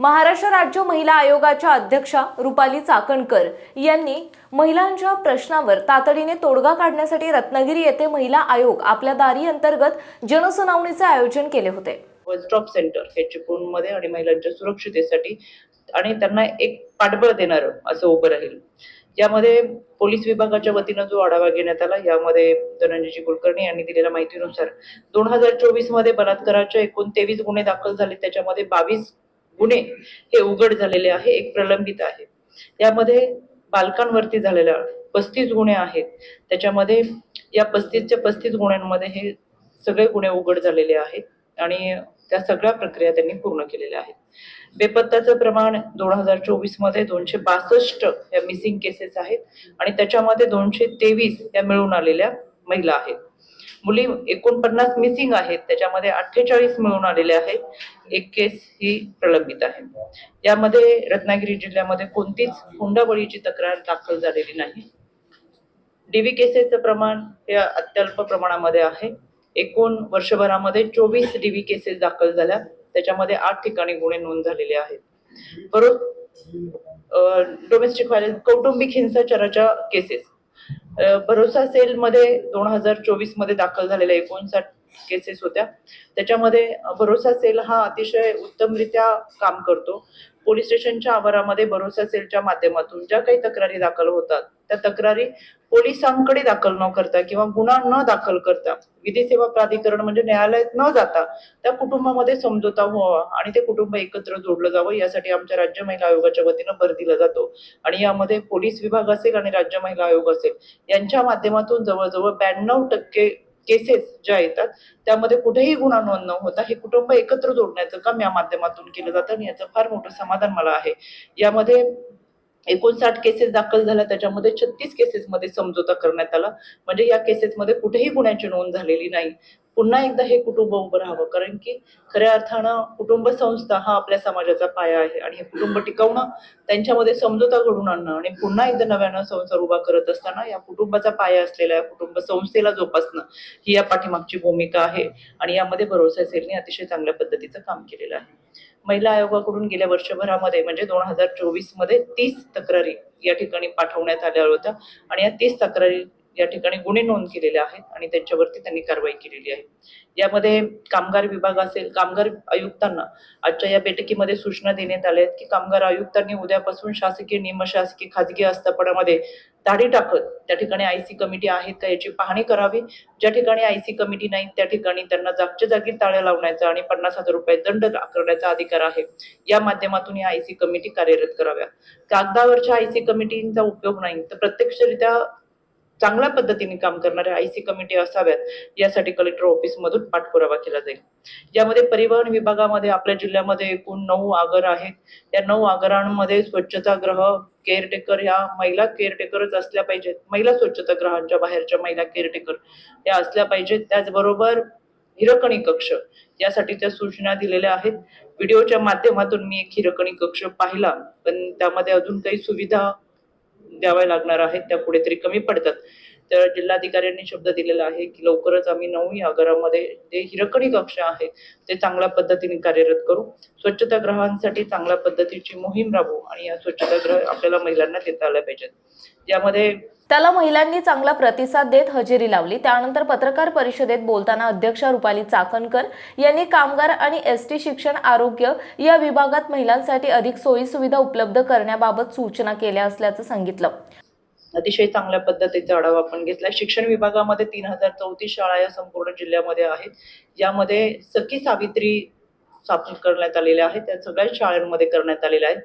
महाराष्ट्र राज्य महिला आयोगाच्या अध्यक्षा रुपाली चाकणकर यांनी महिलांच्या प्रश्नावर तातडीने तोडगा काढण्यासाठी रत्नागिरी येथे महिला आयोग आपल्या दारी अंतर्गत जनसुनावणीचे आयोजन केले होते. वन स्टॉप सेंटर हे चिपळूणमध्ये आणि महिलांच्या सुरक्षितेसाठी आणि त्यांना एक पाठबळ देणार असं उभं राहील. यामध्ये पोलीस विभागाच्या वतीनं जो आढावा घेण्यात आला यामध्ये धनंजयजी कुलकर्णी यांनी दिलेल्या माहितीनुसार दोन हजार चोवीसमध्ये बलात्काराचे एकूण तेवीस गुन्हे दाखल झाले. त्याच्यामध्ये बावीस गुन्हे हे उघड झालेले आहे एक प्रलंबित आहे. यामध्ये बालकांवरती झालेल्या पस्तीस गुन्हे आहेत. त्याच्यामध्ये या पस्तीसच्या पस्तीस गुन्ह्यांमध्ये हे सगळे गुन्हे उघड झालेले आहेत. आणि त्या सगळ्या प्रक्रिया त्यांनी पूर्ण केलेल्या आहेत. बेपत्ताचं प्रमाण दोन हजार चोवीसमध्ये दोनशे बासष्ट या मिसिंग केसेस आहेत आणि त्याच्यामध्ये दोनशे तेवीस या मिळून आलेल्या महिला आहेत. मुली एकोणपन्नास मिसिंग आहेत त्याच्यामध्ये अठ्ठेचाळीस मिळून आलेल्या आहेत. एक केस ही प्रलंबित आहे. यामध्ये रत्नागिरी जिल्ह्यामध्ये कोणतीच हुंडाबळीची तक्रार दाखल झालेली नाही. डीव्ही केसेसचं प्रमाण हे अत्यल्प प्रमाणामध्ये आहे. एकूण वर्षभरामध्ये चोवीस डीव्ही केसेस दाखल झाल्या. त्याच्यामध्ये आठ ठिकाणी गुन्हे नोंद झालेले आहेत. परत डोमेस्टिक व्हायलन्स कौटुंबिक हिंसाचाराच्या केसेस भरोसा सेलमध्ये दोन हजार चोवीसमध्ये दाखल झालेल्या एकोणसाठ केसेस होत्या. त्याच्यामध्ये भरोसा सेल हा अतिशय उत्तमरित्या काम करतो. पोलीस स्टेशनच्या आवारामध्ये भरोसा सेलच्या माध्यमातून ज्या काही तक्रारी दाखल होतात त्या तक्रारी पोलिसांकडे दाखल न करता किंवा गुन्हा न दाखल करता विधी सेवा प्राधिकरण म्हणजे न्यायालयात न जाता त्या कुटुंबामध्ये समजोता व्हावा आणि ते कुटुंब एकत्र जोडलं जावं यासाठी आमच्या राज्य महिला आयोगाच्या वतीनं भर दिला जातो. आणि यामध्ये पोलीस विभाग असेल आणि राज्य महिला आयोग असेल यांच्या माध्यमातून जवळजवळ ब्याण्णव टक्के केसेस ज्या येतात त्यामध्ये कुठेही गुन्हा नोंद न होता हे कुटुंब एकत्र जोडण्याचं काम या माध्यमातून केलं जातं आणि याचं फार मोठं समाधान मला आहे. यामध्ये एकोणसाठ केसेस दाखल झाल्या त्याच्यामध्ये छत्तीस केसेसमध्ये समझोता करण्यात आला. म्हणजे या केसेसमध्ये कुठेही गुन्ह्याची नोंद झालेली नाही. पुन्हा एकदा हे कुटुंब उभं राहावं कारण की खऱ्या अर्थानं कुटुंब संस्था हा आपल्या समाजाचा पाया आहे आणि हे कुटुंब टिकवणं त्यांच्यामध्ये समझोता घडून आणणं आणि पुन्हा एकदा नव्यानं संसार उभा करत असताना या कुटुंबाचा पाया असलेल्या या कुटुंब संस्थेला जोपासणं ही या पाठीमागची भूमिका आहे. आणि यामध्ये भरोसा सेलने अतिशय चांगल्या पद्धतीचं काम केलेलं आहे. महिला आयोगाकडून गेल्या वर्षभरामध्ये म्हणजे दोन हजार चोवीसमध्ये तीस तक्रारी या ठिकाणी पाठवण्यात आल्या होत्या. आणि या तीस तक्रारी या ठिकाणी गुन्हे नोंद केलेले आहेत आणि त्यांच्यावरती त्यांनी कारवाई केलेली आहे. यामध्ये कामगार विभाग असेल कामगार आयुक्तांना आजच्या या बैठकीमध्ये सूचना देण्यात आल्या आहेत की कामगार आयुक्तांनी उद्यापासून शासकीय निमशासकीय खाजगी आस्थापनामध्ये दाढी टाकत त्या ठिकाणी आयसी कमिटी आहेत का याची पाहणी करावी. ज्या ठिकाणी आयसी कमिटी नाही त्या ठिकाणी त्यांना जागच्या जागी टाळ्या लावण्याचा आणि पन्नास हजार रुपये दंड आकारण्याचा अधिकार आहे. या माध्यमातून या आयसी कमिटी कार्यरत कराव्या. कागदावरच्या आयसी कमिटींचा उपयोग नाही तर प्रत्यक्षरित्या चांगल्या पद्धतीने काम करणाऱ्या आयसी कमिटी असाव्यात यासाठी कलेक्टर ऑफिस मधून पाठपुरावा केला जाईल. यामध्ये परिवहन विभागामध्ये आपल्या जिल्ह्यामध्ये एकूण नऊ आगर आहेत. या नऊ वागरांमध्ये स्वच्छता ग्रह केअरटेकर ह्या महिला केअरटेकरच असल्या पाहिजेत. महिला स्वच्छतागृहांच्या बाहेरच्या महिला केअरटेकर या असल्या पाहिजेत. त्याचबरोबर हिरकणी कक्ष यासाठी त्या सूचना दिलेल्या आहेत. व्हिडिओच्या माध्यमातून मी एक हिरकणी कक्ष पाहिला पण त्यामध्ये अजून काही सुविधा द्याव्या लागणार आहेत त्या कुठेतरी कमी पडतात. तर जिल्हाधिकाऱ्यांनी शब्द दिलेला आहे की लवकरच आम्ही नऊ आगारामध्ये जे हिरकणी कक्ष आहेत ते चांगल्या पद्धतीने कार्यरत करू. स्वच्छतागृहांसाठी चांगल्या पद्धतीची मोहीम राबवू आणि या स्वच्छतागृह आपल्याला महिलांना देता आल्या पाहिजेत. यामध्ये त्याला महिलांनी चांगला प्रतिसाद देत हजेरी लावली. त्यानंतर पत्रकार परिषदेत बोलताना अध्यक्षा रुपाली चाकणकर यांनी कामगार आणि एस टी शिक्षण आरोग्य या विभागात महिलांसाठी अधिक सोयी सुविधा उपलब्ध करण्याबाबत सूचना केल्या असल्याचं सांगितलं. अतिशय चांगल्या पद्धतीचा आढावा आपण घेतला. शिक्षण विभागामध्ये तीन हजार चौतीस शाळा या संपूर्ण जिल्ह्यामध्ये आहेत. यामध्ये सखी सावित्री स्थापन करण्यात आलेल्या आहेत. त्या सगळ्या शाळांमध्ये करण्यात आलेल्या आहेत.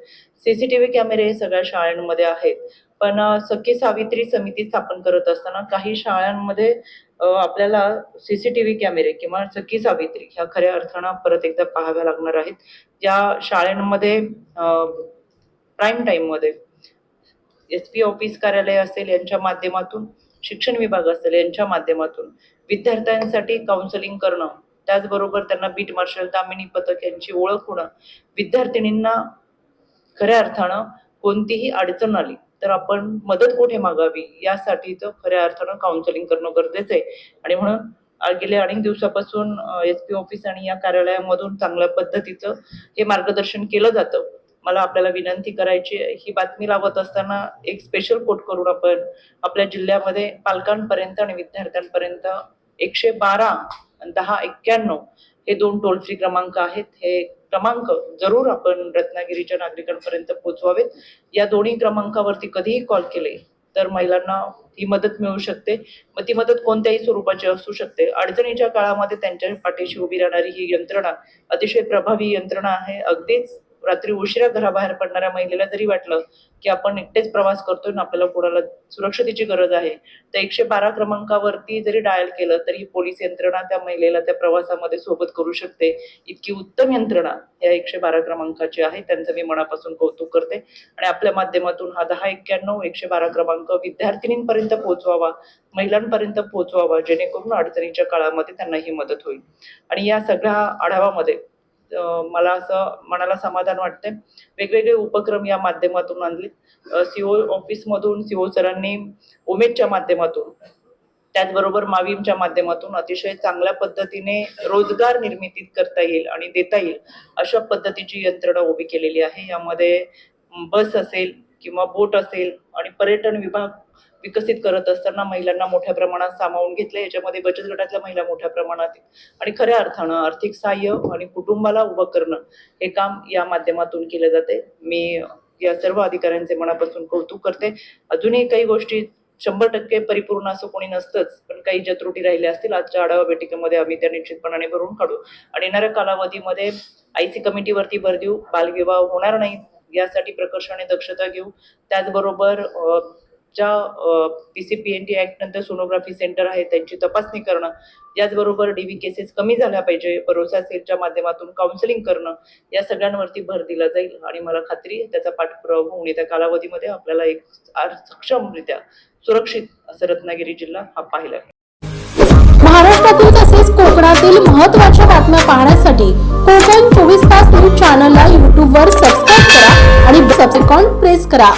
सीसीटीव्ही कॅमेरे हे सगळ्या शाळांमध्ये आहेत. पण सखी सावित्री समिती स्थापन करत असताना काही शाळांमध्ये अ, आपल्याला सीसीटीव्ही कॅमेरे किंवा सखी सावित्री ह्या खऱ्या अर्थानं परत एकदा पाहाव्या लागणार आहेत. या शाळांमध्ये प्राईम टाईममध्ये एस पी ऑफिस कार्यालय असेल यांच्या माध्यमातून शिक्षण विभाग असेल यांच्या माध्यमातून विद्यार्थ्यांसाठी काउन्सिलिंग करणं त्याचबरोबर त्यांना बीट मार्शल दामिनी पथक यांची ओळख होणं विद्यार्थिनींना खऱ्या अर्थानं कोणतीही अडचण आली तर आपण मदत कुठे मागावी? यासाठी तर खऱ्या अर्थानं काउन्सिलिंग करणं गरजेचं आहे. आणि म्हणून गेल्या अनेक दिवसापासून एस पी ऑफिस आणि या कार्यालयामधून चांगल्या पद्धतीचं हे मार्गदर्शन केलं जातं. मला आपल्याला विनंती करायची ही बातमी लावत असताना एक स्पेशल कोट करून आपण आपल्या जिल्ह्यामध्ये पालकांपर्यंत आणि विद्यार्थ्यांपर्यंत एकशे बारा दहा एक्क्याण्णव हे दोन टोल फ्री क्रमांक आहेत. हे क्रमांक जरूर आपण रत्नागिरीच्या नागरिकांपर्यंत पोहोचवावेत. या दोन्ही क्रमांकावरती कधीही कॉल केले तर महिलांना ही मदत मिळू शकते. मग ती मदत कोणत्याही स्वरूपाची असू शकते. अडचणीच्या काळामध्ये त्यांच्या पाठीशी उभी राहणारी ही यंत्रणा अतिशय प्रभावी यंत्रणा आहे. अगदीच रात्री उशिरा घराबाहेर पडणाऱ्या महिलेला जरी वाटलं की आपण एकटेच प्रवास करतोय ना आपल्याला कोणाला सुरक्षतेची गरज आहे तर एकशे बारा क्रमांकावरती जरी डायल केलं तरी पोलीस यंत्रणा त्या महिलेला त्या प्रवासामध्ये सोबत करू शकते. इतकी उत्तम यंत्रणा या एकशे बारा क्रमांकाची आहे. त्यांचं मी मनापासून कौतुक करते. आणि आपल्या माध्यमातून हा दहा एक्क्याण्णव एकशे बारा क्रमांक विद्यार्थिनींपर्यंत पोहोचवावा महिलांपर्यंत पोहोचवावा जेणेकरून अडचणीच्या काळामध्ये त्यांना ही मदत होईल. आणि या सगळ्या आढावामध्ये मला असं मनाला समाधान वाटते वेगवेगळे उपक्रम या माध्यमातून आणले सीओ ऑफिसमधून सीओ सरांनी उमेदच्या माध्यमातून त्याचबरोबर मावीमच्या माध्यमातून अतिशय चांगल्या पद्धतीने रोजगार निर्मिती करता येईल आणि देता येईल अशा पद्धतीची यंत्रणा उभी केलेली आहे. यामध्ये बस असेल किंवा बोट असेल आणि पर्यटन विभाग विकसित करत असताना महिलांना मोठ्या प्रमाणात सामावून घेतलं. याच्यामध्ये बचत गटातल्या महिला मोठ्या प्रमाणात आणि खऱ्या अर्थानं आर्थिक सहाय्य आणि कुटुंबाला उभं करणं हे काम या माध्यमातून केले जाते. मी या सर्व अधिकाऱ्यांचे मनापासून कौतुक करते. अजूनही काही गोष्टी शंभर टक्के परिपूर्ण असं कोणी नसतंच. पण काही ज्या त्रुटी राहिल्या असतील आजच्या आढावा बैठकीमध्ये आम्ही त्या निश्चितपणाने भरून काढू. आणि येणाऱ्या कालावधीमध्ये आयसी कमिटीवरती भर देऊ. बालविवाह होणार नाही यासाठी प्रकर्षाने दक्षता घेऊ. त्याचबरोबर ज्या P C P N D T नंतर सोनोग्राफी सेंटर आहे त्यांची तपासणी करणं याचबरोबर डीव्ही केसेस कमी झाल्या पाहिजे भरोसा सेलच्या माध्यमातून काउन्सिलिंग करणं या सगळ्यांवरती भर दिला जाईल. आणि मला खात्री त्याचा पाठपुरावा होऊन येत्या कालावधीमध्ये आपल्याला एक सक्षमरित्या सुरक्षित असं रत्नागिरी जिल्हा हा पाहिला महाराष्ट्रातील तसेच कोकणातील महत्त्वाच्या बातम्या पाहण्यासाठी कोकण चोवीस तास न्यूज चॅनलला यूट्यूबवर सबस्क्राईब करा आणि सबसेकॉन प्रेस करा.